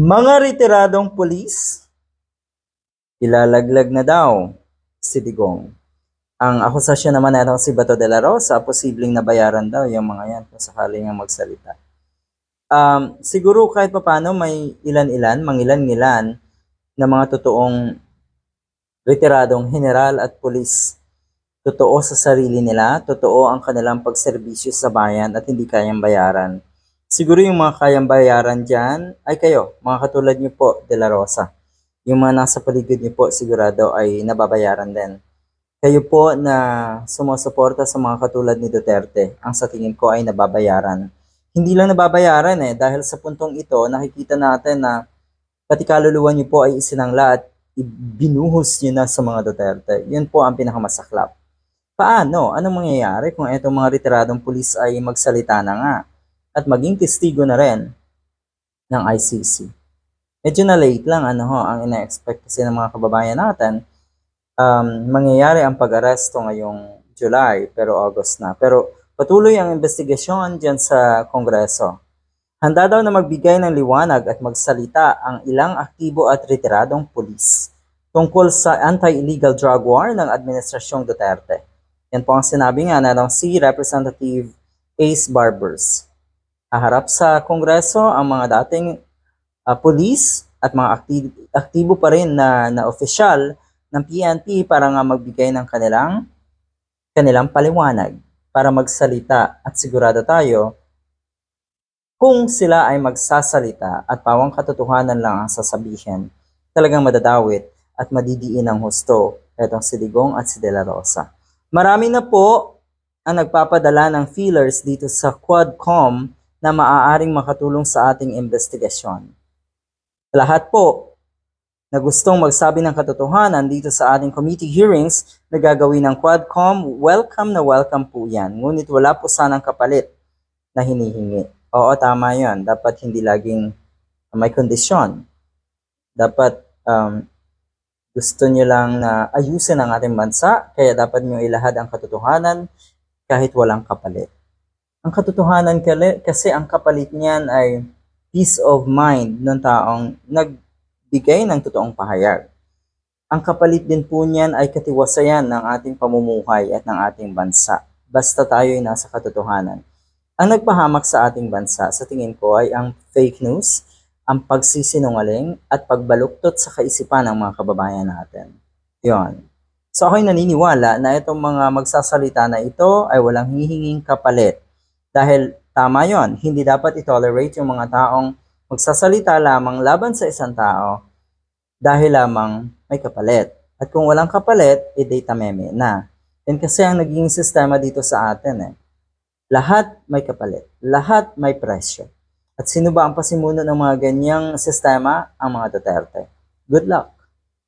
Mga retiradong pulis, ilalaglag na daw si Digong. Ang akusasyon naman na si Bato de la Rosa, posibleng nabayaran daw yung mga yan kung sakaling nga magsalita. Um, siguro kahit papano may ilan-ilan, mangilan-ngilan na mga totoong retiradong general at pulis. Totoo sa sarili nila, totoo ang kanilang pagserbisyo sa bayan at hindi kayang bayaran. Siguro yung mga kayang bayaran dyan ay kayo, mga katulad niyo po, De La Rosa. Yung mga nasa paligid niyo po, sigurado ay nababayaran din. Kayo po na sumusuporta sa mga katulad ni Duterte, ang sa tingin ko ay nababayaran. Hindi lang nababayaran eh, dahil sa puntong ito, nakikita natin na pati kaluluwa niyo po ay isinangla at binuhos niyo na sa mga Duterte. Yun po ang pinakamasaklap. Paano? Anong mangyayari kung itong mga retiradong pulis ay magsalita na nga at maging testigo na rin ng ICC? Medyo na late lang ano ho, ang ina-expect kasi ng mga kababayan natin. Um, mangyayari ang pag-aresto ngayong July pero August na. Pero patuloy ang investigasyon dyan sa Kongreso. Handa daw na magbigay ng liwanag at magsalita ang ilang aktibo at retiradong pulis tungkol sa anti-illegal drug war ng Administrasyong Duterte. Yan po ang sinabi nga na ng si Representative Ace Barbers. Haharap sa Kongreso ang mga dating uh, pulis at mga akti- aktibo pa rin na, na opisyal ng PNP para nga magbigay ng kanilang kanilang paliwanag para magsalita at sigurado tayo kung sila ay magsasalita at pawang katotohanan lang ang sasabihin, talagang madadawit at madidiin ang husto etong si Digong at si De La Rosa. Marami na po ang nagpapadala ng feelers dito sa Quadcom na maaaring makatulong sa ating investigasyon. Lahat po na gustong magsabi ng katotohanan dito sa ating committee hearings na gagawin ng Quadcom, welcome na welcome po yan. Ngunit wala po sanang kapalit na hinihingi. Oo, tama yon. Dapat hindi laging may kondisyon. Dapat um, gusto nyo lang na ayusin ang ating bansa, kaya dapat nyo ilahad ang katotohanan kahit walang kapalit. Ang katotohanan kasi ang kapalit niyan ay peace of mind ng taong nagbigay ng totoong pahayag. Ang kapalit din po niyan ay katiwasayan ng ating pamumuhay at ng ating bansa. Basta tayo ay nasa katotohanan. Ang nagpahamak sa ating bansa, sa tingin ko, ay ang fake news, ang pagsisinungaling, at pagbaluktot sa kaisipan ng mga kababayan natin. Yon. So ako'y naniniwala na itong mga magsasalita na ito ay walang hihinging kapalit. Dahil tama yon, hindi dapat itolerate yung mga taong magsasalita lamang laban sa isang tao dahil lamang may kapalit. At kung walang kapalit, i-data meme na. Yan kasi ang naging sistema dito sa atin eh. Lahat may kapalit. Lahat may presyo. At sino ba ang pasimuno ng mga ganyang sistema? Ang mga Duterte. Good luck!